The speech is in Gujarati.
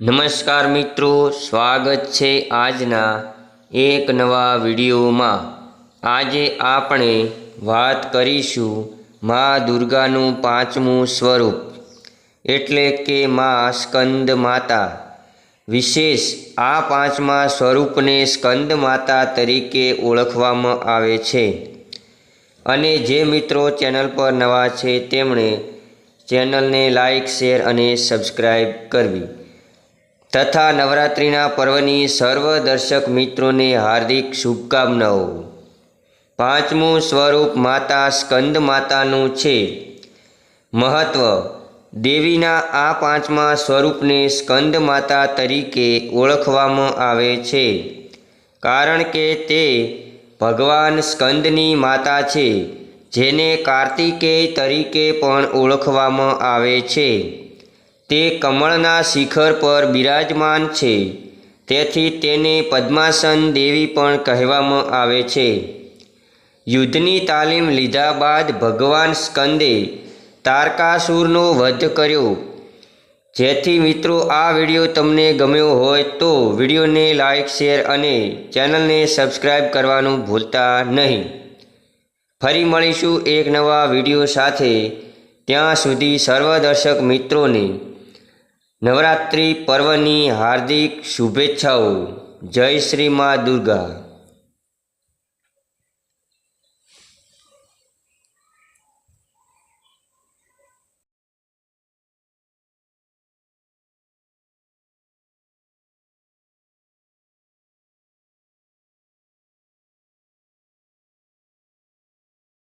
નમસ્કાર મિત્રો, સ્વાગત છે આજના એક નવા વિડીયોમાં. આજે આપણે વાત કરીશું મા દુર્ગાનું પાંચમું સ્વરૂપ, એટલે કે મા સ્કંદ માતા. વિશેષ આ પાંચમા સ્વરૂપને સ્કંદ માતા તરીકે ઓળખવામાં આવે છે. અને જે મિત્રો ચેનલ પર નવા છે, તેમણે ચેનલને લાઇક શેર અને સબસ્ક્રાઈબ કરવી. તથા નવરાત્રિના પર્વની સર્વ દર્શક મિત્રોને હાર્દિક શુભકામનાઓ. પાંચમું સ્વરૂપ માતા સ્કંદ માતાનું છે. મહત્વ. દેવીના આ પાંચમા સ્વરૂપને સ્કંદ માતા તરીકે ઓળખવામાં આવે છે. કારણ કે તે ભગવાન સ્કંદની માતા છે, જેને કાર્તિકેય તરીકે પણ ઓળખવામાં આવે છે. તે કમળના શિખર પર બિરાજમાન છે. તેથી તેને પદ્માસન દેવી પણ કહેવામાં આવે છે. યુદ્ધની તાલીમ લીધા બાદ ભગવાન સ્કંદે તારકાસુરનો વધ કર્યો. જેથી મિત્રો, આ વીડિયો તમને ગમ્યો હોય તો વિડીયોને લાઇક શેર અને ચેનલને સબસ્ક્રાઈબ કરવાનું ભૂલતા નહીં. ફરી મળીશું એક નવા વીડિયો સાથે. ત્યાં સુધી સર્વ દર્શક મિત્રોને નવરાત્રિ પર્વની હાર્દિક શુભેચ્છાઓ. જય શ્રી મા દુર્ગા.